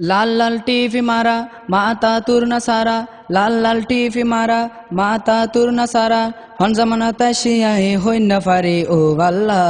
লাল লাল TV মারা মাতা তুর সারা লাল লাল টিভি মারা মাতা তুর সারা হন জামানা তাশিয়াই হইন ফারে ও আল্লাহ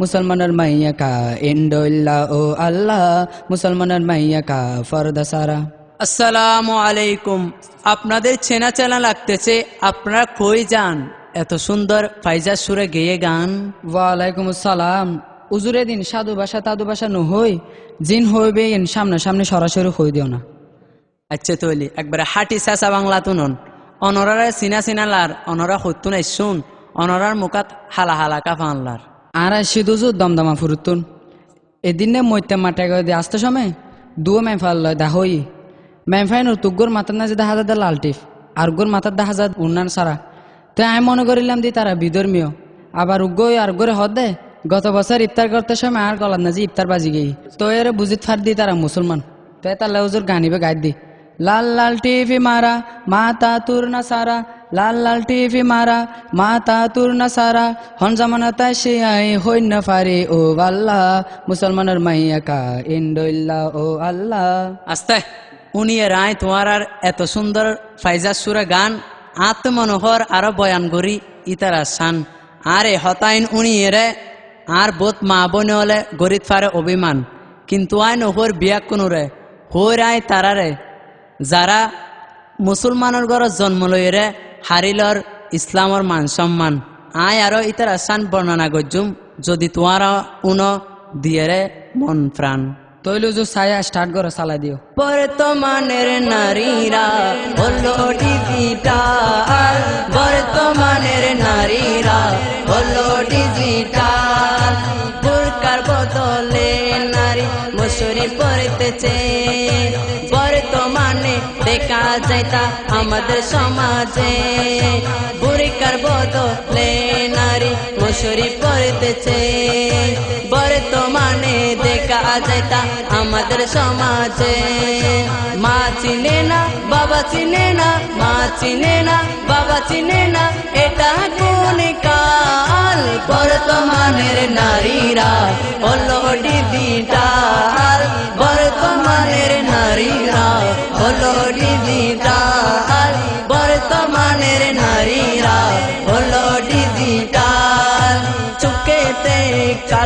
মুসলমানের মাইয়া কা ইন্ডোল্লা ও আল্লাহ মুসলমানের মাইয়া কা ফরদা সারা আসসালামু আলাইকুম আপনাদের চেনা চেনা লাগতেছে আপনারা কই যান এত সুন্দর ফাইজা সুরে গেয়ে গান ওয়ালাইকুম আসসালাম উজুরে দিন সাধু ভাষা তাদু ভাষা নহই জিন হইবে ইন সামনে সামনে সরাসরি হই দিও না। আচ্ছা তৈলি একবারে হাটি চেঁচা বাংলা তুনন। অনরারে চিনা চিনা লার অনরা সত্যু নাই শুন অনরার মুখাত হালা হালা কাফা আনলার। আর সিদুজু দমদমা ফুরুতুন। এদিনে মইতে মাঠে গয়ে দিয়ে আসতে সময় দুও মেফাল লয় দা হই। মেফাইন তুগ্গোর মাথার না যে দেখা যায় লাল টিপ আর গোর মাথার দেখা যায় উন্নান সারা। তো আমি মনে করিলাম দি তারা বিধর্মীয় আবার উগ্গই আর গোরে হদ দে গত বছর ইফতার করতে সময় আর গলার না যে ইফতার বাজি গেই। তো এর বুঝিত ফার দি তারা মুসলমান। তো তাহলে হুজুর গানিবে গাই দি। লাল লাল টিভি মারা, মাতা তুর না সারা। লাল লাল টিভি মারা, মাতা তুর না সারা। হন জামানা তাই সে আই হই না ফারে, ও আল্লাহ। মুসলমানের মাইয়া কা ইন্ডোল্লা ও আল্লাহ। আস্তে, উনি রায় তোমার আর এত সুন্দর ফাইজার সুরে গান, আত্মমনোহর আরও বয়ান করি, ইতারা শান আরে হতাইন উনি এরে আর বোধ মা বোন হলে গরিত ফারে অভিমান। কিন্তু আইন ওহর বিয়া কোনোরে হই আয় তারারে। যারা মুসলমানের ঘর জন্ম লইরে হারিলর ইসলামর মান সম্মান আয় আরও ইতার আসান বর্ণনা গজ্জুম, যদি তোমার উন দিয়েরে মন প্রাণ তৈল যে ছায়া স্টার্ট করে, চালাই দিও। বর্তমানের নারীরা হলো ডিজিটাল বর্তমানের নারীরা হলো ডিজিটাল বোরকার বদলে নারী মশুরি পড়তেছে। বর্তমানে দেখা যায় তা আমাদের সমাজে। বুড়িকার বদলে মশুরি পড়তেছে। বর্তমানে দেখা যেতা আমাদের সমাজে। মা চিনে না, বাবা চিনে না, মা চিনে না, বাবা চিনে না, এটা কোন কাল? বর্তমানের নারীরা হলো ডিজিটাল।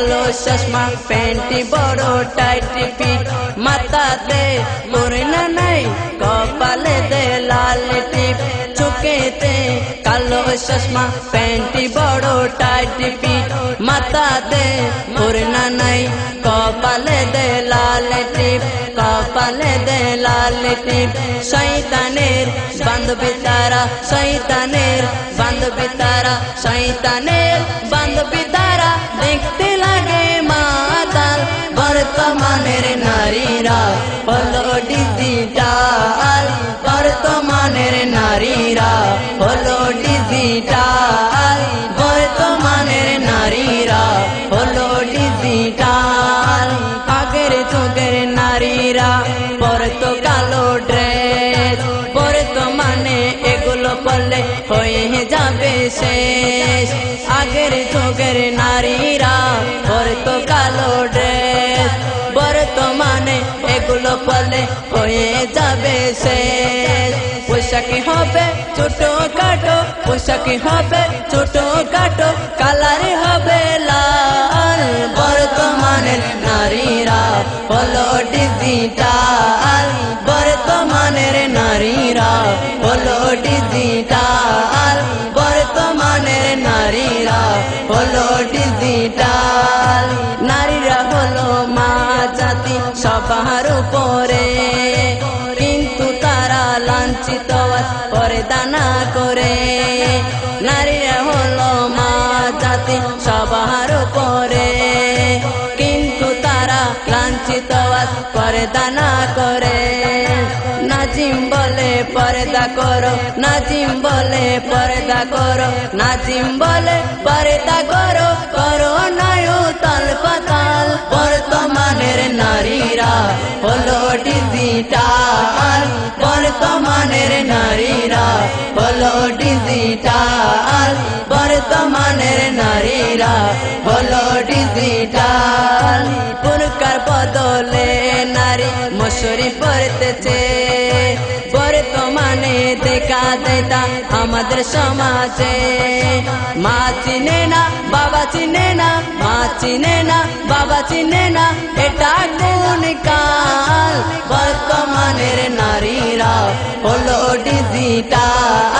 কালো চশমা, প্যান্টি, বড় টাইট ফিট মাথাতে মোরনা নাই, কপালে দে লাল টিপ চুকেতে কালো চশমা, প্যান্টি, বড় টাইট ফিট মাথাতে মোরনা নাই, কপালে দে লাল টিপ, কপালে দে লাল টিপ। শৈতানের বান্ধবী তারা শৈতানের বান্ধবী তারা শৈতানের বান্ধবী তারা, দেখতে পড়লে হয়ে যাবে সে। পোশাকি হবে ছোট কাটো পোশাকি হবে ছোট কাটো কালার হবে লাল। বর্তমানের নারীরা হলো ডিজিটাল বর্তমানের নাজিম বলে, পর্দা করো। নাজিম বলে, পর্দা করো। নাজিম বলে, পর্দা করো। করো নায়ু তাল পাতাল। বর্তমানের নারীরা হলো ডিজিটাল। বর্তমানের নারীরা হলো ডিজিটাল। বর্তমানের নারীরা হলো ডিজিটাল। পুরকার বদলে নারী মশুরি পড়তেছে দেতা আমাদের সমাজে মা চিনে না বাবা চিনে না মা চিনে না বাবা চিনে না এটা কোন কাল বর্তমানের নারীরা হলো ডিজিটাল